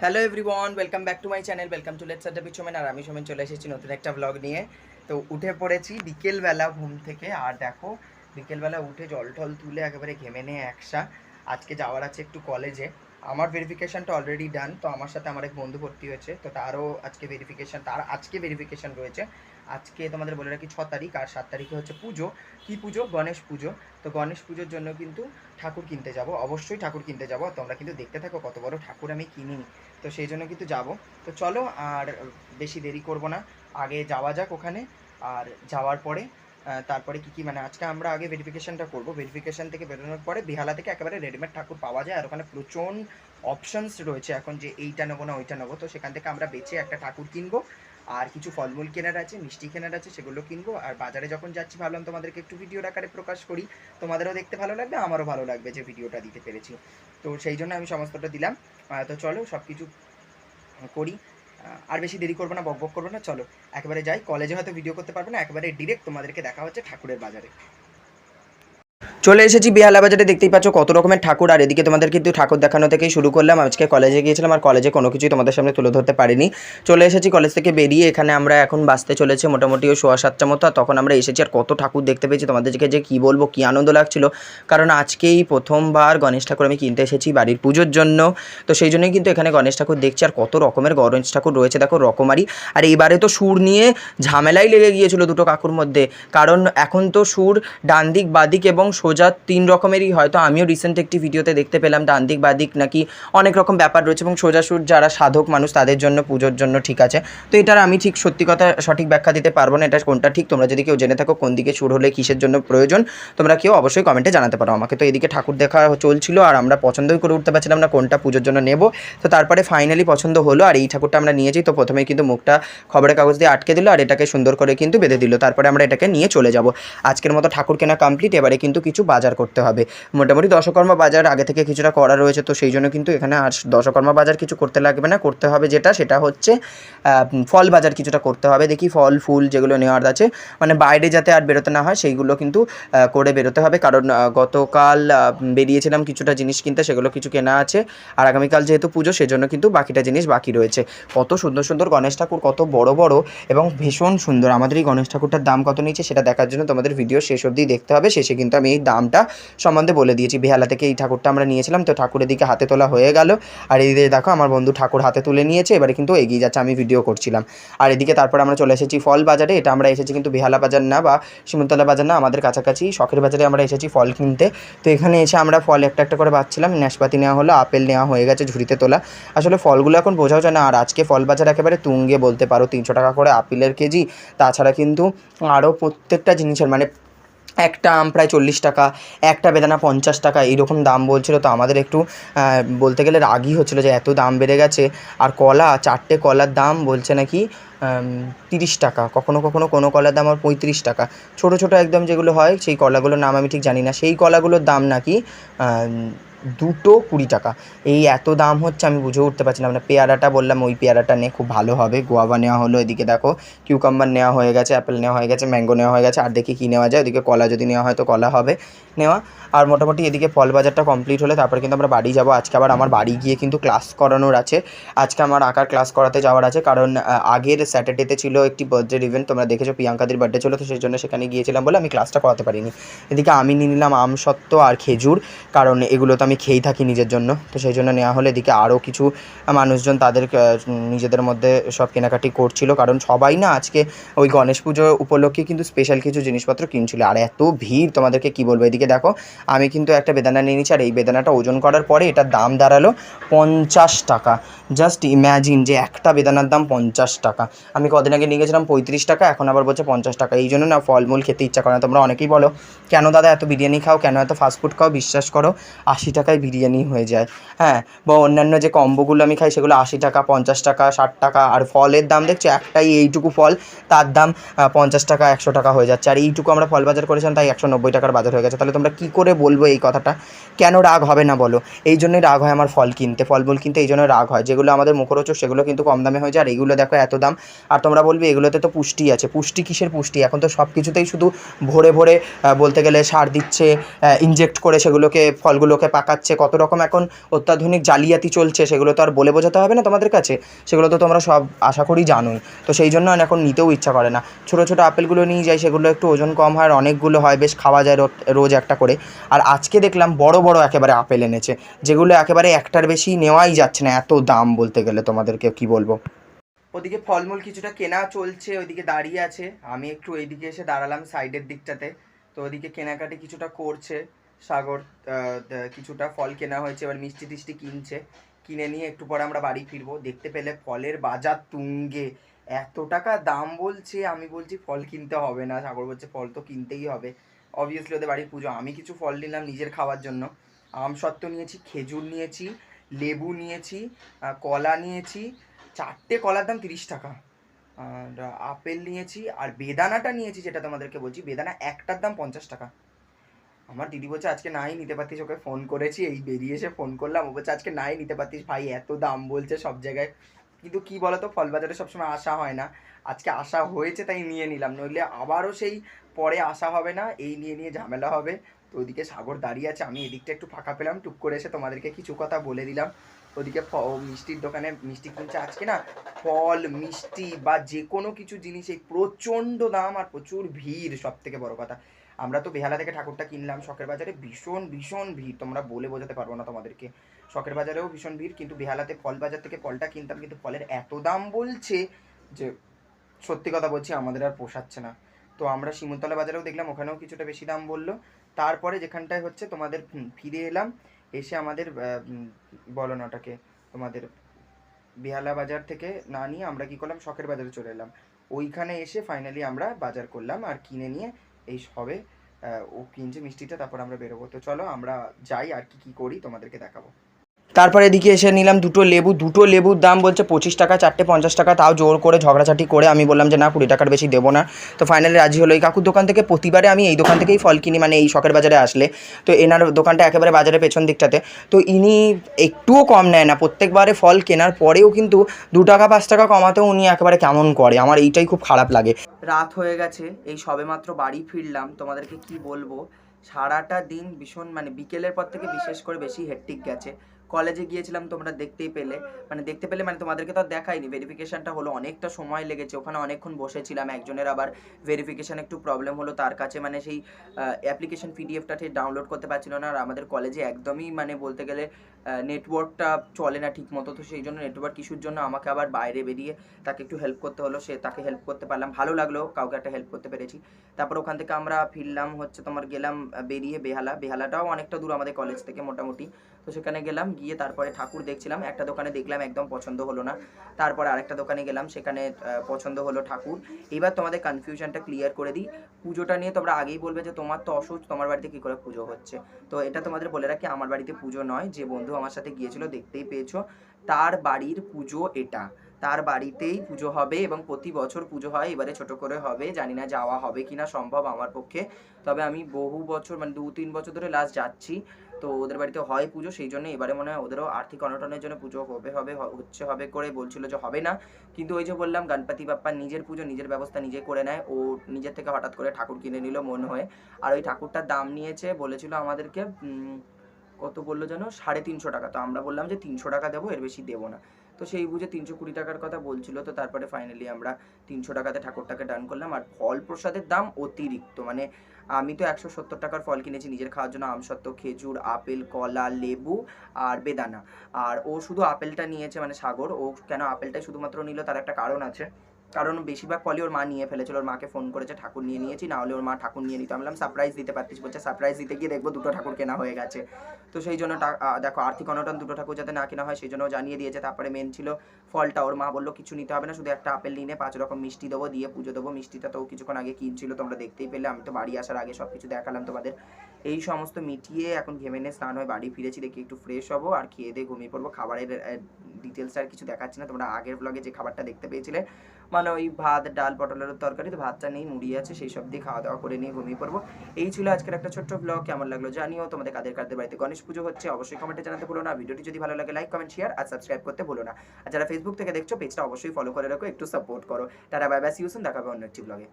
Hello everyone welcome back to my channel welcome to let's Adda পিছমেন আর আমি সোমেন চলে এসেছি নতুন একটা ব্লগ নিয়ে। তো উঠে পড়েছি বিকেলবেলা ঘুম থেকে। আর দেখো, বিকেলবেলা উঠে জল টল তুলে একেবারে ঘেমে নিয়ে একসা। আজকে যাওয়ার আছে একটু কলেজে আমার ভেরিফিকেশনটা অলরেডি ডান তো আমার সাথে আমার এক বন্ধু ভর্তি হয়েছে, তো তারও আজকে ভেরিফিকেশন তার আজকে ভেরিফিকেশন রয়েছে। আজকে তোমাদের বলে রাখি ছ তারিখ, আর সাত তারিখে হচ্ছে পুজো। কি পুজো? গণেশ পুজো। তো গণেশ পুজোর জন্য কিন্তু ঠাকুর কিনতে যাব, অবশ্যই ঠাকুর কিনতে যাব। তোমরা কিন্তু দেখতে থাকো কত বড় ঠাকুর আমি কিনি তো সেই জন্য কিন্তু যাব। তো চলো, আর বেশি দেরি করব না। আগে যাওয়া যাক ওখানে, আর যাওয়ার পরে তারপরে কি কি মানে আজকে আমরা আগে ভেরিফিকেশনটা করব। ভেরিফিকেশন থেকে বেরোনোর পরে বেহালা থেকে একেবারে রেডিমেড ঠাকুর পাওয়া যায়, আর ওখানে প্রচণ্ড অপশনস রয়েছে এখন যে এইটা নেব না, ওইটা নেব। তো সেখান থেকে আমরা বেছে একটা ঠাকুর কিনবো, আর কিছু ফলমূল কেনার আছে, মিষ্টি কেনার আছে, সেগুলো কিনবো। আর বাজারে যখন যাচ্ছি, ভাবলাম তোমাদেরকে একটু ভিডিওর আকারে প্রকাশ করি। তোমাদেরও দেখতে ভালো লাগবে, আমারও ভালো লাগবে যে ভিডিওটা দিতে পেরেছি। তো সেই জন্য আমি সমস্তটা দিলাম। তো চলো সব কিছু করি। আর বেশি দেরি করব না, বক বক করব না, চলো। একেবারে যাই, কলেজে হয়তো ভিডিও করতে পারব না, একেবারে ডিরেক্ট তোমাদেরকে দেখা হচ্ছে ঠাকুরের বাজারে। চলে এসেছি বেহালা বাজারে দেখতেই পাচ্ছ কত রকমের ঠাকুর। আর এদিকে তোমাদের কিন্তু ঠাকুর দেখানো থেকেই শুরু করলাম। আজকে কলেজে গিয়েছিলাম আর কলেজে কোনো কিছুই তোমাদের সামনে তুলে ধরতে পারিনি। চলে এসেছি কলেজ থেকে বেরিয়ে, এখানে আমরা এখন বাসতে চলেছে মোটামুটি ওই সোয়া সাতটা মতো। তখন আমরা এসেছি আর কত ঠাকুর দেখতে পেয়েছি তোমাদেরকে যে কী বলব, কী আনন্দ লাগছিল। কারণ আজকেই প্রথমবার গণেশ ঠাকুর আমি কিনতে এসেছি বাড়ির পুজোর জন্য। তো সেই জন্যই কিন্তু এখানে গণেশ ঠাকুর দেখছি আর কত রকমের গণেশ ঠাকুর রয়েছে। দেখো রকমারি। আর এইবারে তো সুর নিয়ে ঝামেলাই লেগে গিয়েছিল দুটো কাকুর মধ্যে। কারণ এখন তো সুর ডান দিক বাদিক এবং সোজা তিন রকমেরই হয়তো আমিও রিসেন্ট একটি ভিডিওতে দেখতে পেলাম ডান দিক বাদিক নাকি অনেক রকম ব্যাপার রয়েছে এবং সোজা সুর যারা সাধক মানুষ তাদের জন্য পুজোর জন্য ঠিক আছে। তো এটার আমি ঠিক সত্যি কথা সঠিক ব্যাখ্যা দিতে পারব না, এটা কোনটা ঠিক তোমরা যদি কেউ জেনে থাকো কোন দিকে সুর হলে কিসের জন্য প্রয়োজন, তোমরা কেউ অবশ্যই কমেন্টে জানাতে পারো। আমাকে তো এদিকে ঠাকুর দেখা চলছিল আর আমরা পছন্দই করে উঠতে পারছিলাম না কোনটা পুজোর জন্য নেব। তো তারপরে ফাইনালি পছন্দ হলো আর এই ঠাকুরটা আমরা নিয়েছি, তো প্রথমে কিন্তু মুখটা খবরের কাগজ দিয়ে আটকে দিল আর এটাকে সুন্দর করে কিন্তু বেঁধে দিল। তারপরে আমরা এটাকে নিয়ে চলে যাব। আজকের মতো ঠাকুর কেনা কমপ্লিট এবারে কিন্তু কিছু বাজার করতে হবে। মোটামুটি দশকর্মা বাজার আগে থেকে কিছুটা করা রয়েছে, তো সেই জন্য কিন্তু এখানে আর দশকর্মা বাজার কিছু করতে লাগবে না। করতে হবে যেটা, সেটা হচ্ছে ফল বাজার কিছুটা করতে হবে। দেখি ফল, ফুল যেগুলো নেওয়ার আছে মানে বাইরে যাতে আর বেরোতে না হয়, সেইগুলো কিন্তু করে বেরোতে হবে। কারণ গতকাল বেরিয়েছিলাম কিছুটা জিনিস কিনতে, সেগুলো কিছু কেনা আছে। আর আগামীকাল যেহেতু পুজো, সেজন্য কিন্তু বাকিটা জিনিস বাকি রয়েছে। কত সুন্দর সুন্দর গণেশ ঠাকুর, কত বড় বড় এবং ভীষণ সুন্দর। আমাদের এই গণেশ ঠাকুরটার দাম কত নিয়েছে, সেটা দেখার জন্য তোমাদের ভিডিও শেষ অবধি দেখতে হবে। শেষে কিন্তু আমি এই দামটা সম্বন্ধে বলে দিয়েছি। বেহালা থেকে এই ঠাকুরটা আমরা নিয়েছিলাম, তো ঠাকুরের দিকে হাতে তোলা হয়ে গেল। আর এদিকে দেখো, আমার বন্ধু ঠাকুর হাতে তুলে নিয়েছে, এবারে কিন্তু এগিয়ে যাচ্ছে, আমি ভিডিও করছিলাম। আর এদিকে তারপর আমরা চলে এসেছি ফল বাজারে, এটা আমরা এসেছি কিন্তু বেহালা বাজার না বা শিমুলতলা বাজার না, আমাদের কাছাকাছি শখের বাজারে আমরা এসেছি ফল কিনতে। তো এখানে এসে আমরা ফল একটা একটা করে পাচ্ছিলাম, নাশপাতি নেওয়া হলো, আপেল নেওয়া হয়ে গেছে ঝুড়িতে তোলা। আসলে ফলগুলো এখন বোঝাও যায় না, আর আজকে ফল বাজার একেবারে তুঙ্গে বলতে পারো, তিনশো টাকা করে আপেলের কেজি। তাছাড়া কিন্তু আরও প্রত্যেকটা জিনিসের মানে একটা আম প্রায় চল্লিশ টাকা, একটা বেদানা পঞ্চাশ টাকা, এইরকম দাম বলছিল। তো আমাদের একটু বলতে গেলে রাগই হচ্ছিল যে এত দাম বেড়ে গেছে। আর কলা, চারটে কলার দাম বলছে নাকি তিরিশ টাকা। কখনো কখনো কোনো কলার দাম আর পঁয়ত্রিশ টাকা। ছোট ছোট একদম যেগুলো হয়, সেই কলাগুলোর নাম আমি ঠিক জানি না। সেই কলাগুলোর দাম নাকি দুটো কুড়ি টাকা। এই এত দাম হচ্ছে আমি বুঝে উঠতে পারছিলাম না। পেয়ারাটা বললাম, ওই পেয়ারাটা নে, খুব ভালো হবে। গোয়াবা নেওয়া হলো এদিকে দেখো। কিউকাম্বার নেওয়া হয়ে গেছে অ্যাপেল নেওয়া হয়ে গেছে ম্যাঙ্গো নেওয়া হয়ে গেছে। আর দেখি কী নেওয়া যায়। ওদিকে কলা যদি নেওয়া হয় তো কলা হবে নেওয়া। আর মোটামুটি এদিকে ফল বাজারটা কমপ্লিট হলে তারপরে কিন্তু আমরা বাড়ি যাব। আজকে আবার আমার বাড়ি গিয়ে কিন্তু ক্লাস করানোর আছে। আজকে আমার আঁকার ক্লাস করাতে যাওয়ার আছে। কারণ আগের স্যাটারডেতে ছিল একটি বার্থডে ইভেন্ট তোমরা দেখেছ প্রিয়াঙ্কাদের বার্থডে ছিল, তো সেই জন্য সেখানে গিয়েছিলাম বলে আমি ক্লাসটা করাতে পারিনি। এদিকে আমি নিয়ে নিলাম আম সত্ত্ব আর খেজুর। কারণ এগুলো তো আমি খেয়েই থাকি নিজের জন্য। তো সেই জন্য নেওয়া হলে এদিকে আরও কিছু মানুষজন তাদের নিজেদের মধ্যে সব কেনাকাটি করছিল। কারণ সবাই না আজকে ওই গণেশ পুজো উপলক্ষে কিন্তু স্পেশাল কিছু জিনিসপত্র কিনছিল। আর এত ভিড় তোমাদেরকে কি বলব? এদিকে দেখো, আমি কিন্তু একটা বেদানা নিয়ে নিচ্ছি আর এই বেদানাটা ওজন করার পরে এটার দাম দাঁড়াল পঞ্চাশ টাকা। জাস্ট ইম্যাজিন যে একটা বেদানার দাম পঞ্চাশ টাকা। আমি কদিন আগে নিয়ে গেছিলাম পঁয়ত্রিশ টাকা, এখন আবার বলছে পঞ্চাশ টাকা। এই জন্য না ফলমূল খেতে ইচ্ছা করে না। তোমরা অনেকেই বলো, কেন দাদা এত বিরিয়ানি খাও? কেন এত ফাস্টফুড খাও? বিশ্বাস করো, আশি টাকায় বিরিয়ানি হয়ে যায়। হ্যাঁ বা অন্যান্য যে কম্বোগুলো আমি খাই সেগুলো আশি টাকা, পঞ্চাশ টাকা, ষাট টাকা, আর ফলের দাম দেখছ, একটাই এইটুকু ফল, তার দাম পঞ্চাশ টাকা, একশো টাকা হয়ে যাচ্ছে। আর এইটুকু আমরা ফল বাজার করেছিলাম, তাই একশো নব্বই টাকার বাজার হয়ে গেছে। তাহলে তোমরা কী করে বলব এই কথাটা? কেন রাগ হবে না বলো? এই জন্যই রাগ হয় আমার ফল কিনতে। ফলমূল কিনতে এই জন্য রাগ হয়। যেগুলো আমাদের মুখরোচক, সেগুলো কিন্তু কম দামে হয়ে যায়। আর এইগুলো দেখো এত দাম। আর তোমরা বলবে এগুলোতে তো পুষ্টি আছে। পুষ্টি কিসের পুষ্টি? এখন তো সব কিছুতেই শুধু ভরে ভরে বলতে গেলে সার দিচ্ছে ইনজেক্ট করে সেগুলোকে, ফলগুলোকে পাক ডাকাচ্ছে কত রকম এখন অত্যাধুনিক জালিয়াতি চলছে, সেগুলো তো আর বলে বোঝাতে হবে না তোমাদের কাছে। সেগুলো তো তোমরা সব আশা করি জানোই। তো সেই জন্য এখন নিতেও ইচ্ছা করে না। ছোটো ছোটো আপেলগুলো নিয়ে যাই, সেগুলো একটু ওজন কম হয় অনেকগুলো হয়, বেশ খাওয়া যায় রোজ একটা করে। আর আজকে দেখলাম বড় বড় একেবারে আপেল এনেছে। যেগুলো একেবারে একটার বেশি নেওয়াই যাচ্ছে না, এত দাম বলতে গেলে তোমাদেরকে কি বলব? ওদিকে ফলমূল কিছুটা কেনা চলছে, ওইদিকে দাঁড়িয়ে আছে। আমি একটু এইদিকে এসে দাঁড়ালাম সাইডের দিকটাতে। তো ওদিকে কেনাকাটি কিছুটা করছে। সাগর কিছুটা ফল কেনা হয়েছে, এবার মিষ্টি টিষ্টি কিনছে। কিনে নিয়ে একটু পরে আমরা বাড়ি ফিরবো। দেখতে পেলে ফলের বাজার তুঙ্গে। এত টাকা দাম বলছে, আমি বলছি ফল কিনতে হবে না। সাগর বলছে, ফল তো কিনতেই হবে। অবভিয়াসলি ওদের বাড়ির পুজো। আমি কিছু ফল নিলাম নিজের খাওয়ার জন্য। আম সত্ত্ব নিয়েছি, খেজুর নিয়েছি, লেবু নিয়েছি কলা নিয়েছি। চারটে কলার দাম তিরিশ টাকা। আর আপেল নিয়েছি, আর বেদানাটা নিয়েছি, যেটা তোমাদেরকে বলছি। বেদানা একটার দাম পঞ্চাশ টাকা। আমার দিদি বলছে, আজকে নাই, নিতে পারতিস? ওকে ফোন করেছি, এই বেরিয়ে এসে ফোন করলাম। ও বলছে, আজকে নাই, নিতে পারতিস ভাই, এত দাম বলছে সব জায়গায়। কিন্তু কি বলতো ফল বাজারে সবসময় আসা হয় না। আজকে আসা হয়েছে, তাই নিয়ে নিলাম। নইলে আবারও সেই পরে আসা হবে না, এই নিয়ে নিয়ে ঝামেলা হবে। তো ওদিকে সাগর দাঁড়িয়ে আছে, আমি এদিকটা একটু ফাঁকা পেলাম, টুক করে এসে তোমাদেরকে কিছু কথা বলে দিলাম। ওদিকে মিষ্টির দোকানে মিষ্টি কিনছে আজকে না, ফল, মিষ্টি বা যে কোনো কিছু জিনিসে প্রচণ্ড দাম আর প্রচুর ভিড় সব থেকে বড় কথা। আমরা তো বেহালা থেকে ঠাকুরটা কিনলাম, শখের বাজারে ভীষণ ভীষণ ভিড়। তোমরা বলে বোঝাতে পারব না তোমাদেরকে। শখের বাজারেও ভীষণ ভিড়, কিন্তু বেহালাতে ফল বাজার থেকে ফলটা কিনতাম, কিন্তু ফলের এত দাম বলছে যে সত্যি কথা বলছি, আমাদের আর পোষাচ্ছে না। তো আমরা শিমুলতলা বাজারেও দেখলাম, ওখানেও কিছুটা বেশি দাম বলল। তারপরে যেখানটায় হচ্ছে তোমাদের ফিরে এলাম, এসে আমাদের বলো না ওটাকে, তোমাদের বেহালা বাজার থেকে না নিয়ে আমরা কি করলাম, শখের বাজারে চলে এলাম। ওইখানে এসে ফাইনালি আমরা বাজার করলাম আর কিনে নিয়ে এই সবে ও কিনছে মিষ্টিটা, তারপর আমরা বেরোবো। তো চলো, আমরা যাই আর কি কি করি, তোমাদেরকে দেখাবো। তারপরে এদিকে এসে নিলাম দুটো লেবু, দুটো লেবুর দাম বলছে পঁচিশ টাকা, চারটে পঞ্চাশ টাকা, তাও জোর করে ঝগড়াঝাটি করে আমি বললাম যে না, কুড়ি টাকার বেশি দেবো না। তো ফাইনালি রাজি হলো। এই কাকুর দোকান থেকে প্রতিবারে আমি এই দোকান থেকেই ফল কিনি মানে এই শখের বাজারে আসলে। তো এনার দোকানটা একেবারে বাজারের পেছন দিকটাতে। তো ইনি একটুও কম নেয় না। প্রত্যেকবারে ফল কেনার পরেও কিন্তু দু টাকা, পাঁচ টাকা কমাতেও উনি একেবারে কেমন করে। আমার এইটাই খুব খারাপ লাগে। রাত হয়ে গেছে। এই সবেমাত্র বাড়ি ফিরলাম। তোমাদেরকে কি বলব? সারাটা দিন ভীষণ মানে বিকেলের পর থেকে বিশেষ করে বেশি হেট্টিক গেছে। কলেজে গিয়েছিলাম, তোমরা দেখতেই পেলে। মানে দেখতে পেলে মানে তোমাদেরকে তো দেখাইনি। ভেরিফিকেশনটা হলো, অনেকটা সময় লেগেছে। ওখানে অনেকক্ষণ বসেছিলাম। একজনের আবার ভেরিফিকেশন একটু প্রবলেম হলো। তার কাছে মানে সেই অ্যাপ্লিকেশন পিডিএফটা ঠিক ডাউনলোড করতে পারছিল না। আর আমাদের কলেজে একদমই মানে বলতে গেলে নেটওয়ার্কটা চলে না ঠিক মতো তো সেই জন্য নেটওয়ার্ক ইস্যুর জন্য আমাকে আবার বাইরে বেরিয়ে তাকে একটু হেল্প করতে হলো। সে তাকে হেল্প করতে পারলাম। ভালো লাগল, কাউকে একটা হেল্প করতে পেরেছি। তারপর ওখান থেকে আমরা ফিরলাম, হচ্ছে তোমার গেলাম বেরিয়ে বেহালা। বেহালাটাও অনেকটা দূর আমাদের কলেজ থেকে মোটামুটি। তো সেখানে গেলাম, গিয়ে তারপরে ঠাকুর দেখছিলাম। একটা দোকানে দেখলাম একদম পছন্দ হলো না। তারপরে আরেকটা দোকানে গেলাম, সেখানে পছন্দ হলো ঠাকুর। এবার তোমাদের কনফিউশনটা ক্লিয়ার করে দিই। পুজোটা নিয়ে তোমরা আগেই বলবে যে তোমার তো অসুখ, তোমার বাড়িতে কী করে পুজো হচ্ছে? তো এটা তোমাদের বলে রাখি, আমার বাড়িতে পুজো নয়। যে বন্ধু আমার সাথে গিয়েছিল, দেখতেই পেয়েছ, তার বাড়ির পুজো এটা। তার বাড়িতেই পুজো হবে এবং প্রতি বছর পুজো হয়। এবারে ছোট করে হবে, জানি না যাওয়া হবে কিনা, সম্ভব আমার পক্ষে। তবে আমি বহু বছর মানে দু তিন বছর ধরে লাস্ট যাচ্ছি। তো ওদের বাড়িতে হয় পুজো, সেই জন্য এবারে মনে হয় ওদেরও আর্থিক অনটনের জন্য পুজো হবে হবে হচ্ছে, হবে করে বলছিল যে হবে না। কিন্তু ওই যে বললাম, গণপতি বাপ্পা নিজের পুজো, নিজের ব্যবস্থা নিজে করে নেয়। ও নিজের থেকে হঠাৎ করে ঠাকুর কিনে নিল মন হয়ে। আর ওই ঠাকুরটার দাম নিয়েছে, বলেছিল আমাদেরকে কত বলল যেন? সাড়ে তিনশো টাকা। তো আমরা বললাম যে তিনশো টাকা দেবো, এর বেশি দেবো না। তো সেই বুঝে তিনশো কুড়ি টাকার কথা বলছিল, তো তারপরে ফাইনালি আমরা তিনশো টাকাতে ঠাকুরটাকে ডান করলাম। আর ফল প্রসাদের দাম অতিরিক্ত মানে আমি তো একশো সত্তর টাকার ফল কিনেছি, নিজের খাওয়ার জন্য আমসত্ত্ব খেজুর, আপেল, কলা, লেবু আর বেদানা। আর ও শুধু আপেলটা নিয়েছে মানে সাগর, ও কেন আপেলটাই শুধুমাত্র নিল, তার একটা কারণ আছে। কারণ বেশিরভাগ ফলই ওর মা নিয়ে ফেলেছিল, ওর মাকে ফোন করেছে, ঠাকুর নিয়ে নিয়েছি না হলে ওর মা ঠাকুর নিয়ে নিত। আমি সারপ্রাইজ দিতে পারতিস বলছে সারপ্রাইজ দিতে গিয়ে দেখব দুটো ঠাকুর কেনা হয়ে গেছে। তো সেই জন্য দেখো, আর্থিক অনটন দুটো ঠাকুর যাতে না কেনা হয়, সেই জন্য জানিয়ে দিয়েছে। তারপরে মেন ছিল ফলটা। ওর মা বলল, কিছু নিতে হবে না, শুধু একটা আপেল নিয়ে পাঁচ রকম মিষ্টি দেবো, দিয়ে পুজো দেবো। মিষ্টিটা তো কিছুক্ষণ আগে কিনছিল, তোমরা দেখতেই পেলে। আমি তো বাড়ি আসার আগে সব কিছু দেখালাম তোমাদের। এই সমস্ত মিটিয়ে এখন ঘেমে নিয়ে স্নান হয়ে বাড়ি ফিরেছি, দেখি একটু ফ্রেশ হব আর খেয়ে দিয়ে ঘুমিয়ে পড়ব। খাবারের ডিটেলস আর কিছু দেখাচ্ছি না। তোমরা আগের ব্লগে যে খাবারটা দেখতে পেয়েছিলে মানে ওই ভাত, ডাল, পটলের তরকারি, তো ভাতটা নেই মুড়ি আছে, সেই সব দিয়ে খাওয়া দাওয়া করে নিয়ে ঘুমিয়ে পড়ব। এই ছিল আজকের একটা ছোট্ট ব্লগ কেমন লাগল জানিও। তোমাদের কাদের কাদের বাড়িতে গণেশ পুজো হচ্ছে, অবশ্যই কমেন্টে জানাতে ভুলো না। ভিডিওটি যদি ভালো লাগে লাইক কমেন্ট শেয়ার আর সাবস্ক্রাইব করতে ভুলো না। আর যারা ফেসবুক থেকে দেখছ পেজটা অবশ্যই ফলো করে রাখো, একটু সাপোর্ট করো। তারা বাই বাই সিউসুন দেখাবে অন্য একটি ব্লগে